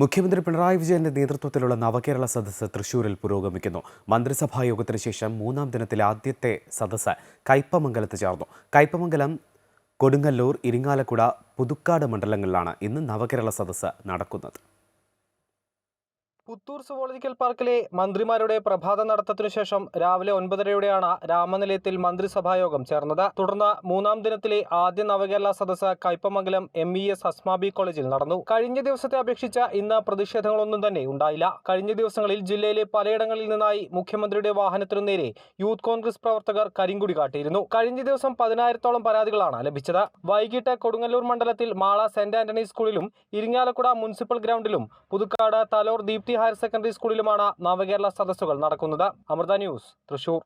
മുഖ്യമന്ത്രി പിണറായി വിജയന്റെ നേതൃത്വത്തിലുള്ള നവകേരള സദസ്സ് തൃശൂരിൽ പുരോഗമിക്കുന്നു. മന്ത്രിസഭാ യോഗത്തിന് ശേഷം മൂന്നാം ദിനത്തിലെ ആദ്യത്തെ സദസ്സ് കയ്പമംഗലത്ത് ചേർന്നു. കയ്പമംഗലം കൊടുങ്ങല്ലൂർ ഇരിങ്ങാലക്കുട പുതുക്കാട് മണ്ഡലങ്ങളിലാണ് ഇന്ന് നവകേരള സദസ്സ് നടക്കുന്നത്. പുത്തൂർ സുവോളജിക്കൽ പാർക്കിലെ മന്ത്രിമാരുടെ പ്രഭാത നടത്തത്തിനു ശേഷം രാവിലെ ഒൻപതരയോടെയാണ് രാമനിലയത്തിൽ മന്ത്രിസഭായോഗം ചേർന്നത്. തുടർന്ന് മൂന്നാം ദിനത്തിലെ ആദ്യ Navakerala Sadas Kaipamangalam M E S Asmabi കോളേജിൽ നടന്നു. കഴിഞ്ഞ ദിവസത്തെ അപേക്ഷിച്ച് ഇന്ന് പ്രതിഷേധങ്ങളൊന്നും തന്നെ ഉണ്ടായില്ല. കഴിഞ്ഞ ദിവസങ്ങളിൽ ജില്ലയിലെ പലയിടങ്ങളിൽ നിന്നായി മുഖ്യമന്ത്രിയുടെ വാഹനത്തിനു നേരെ യൂത്ത് കോൺഗ്രസ് പ്രവർത്തകർ കരിങ്കുടി കാട്ടിയിരുന്നു. കഴിഞ്ഞ ദിവസം പതിനായിരത്തോളം പരാതികളാണ് ലഭിച്ചത്. വൈകിട്ട് കൊടുങ്ങല്ലൂർ മണ്ഡലത്തിൽ മാള സെന്റ് ആന്റണി സ്കൂളിലും ഇരിങ്ങാലക്കുട മുനിസിപ്പൽ ഗ്രൗണ്ടിലും പുതുക്കാട് തലോർ ദീപ്തി ഹയർ സെക്കൻഡറി സ്കൂളിലുമാണ് നവകേരള സദസ്സുകൾ നടക്കുന്നത്. അമൃത ന്യൂസ് തൃശൂർ.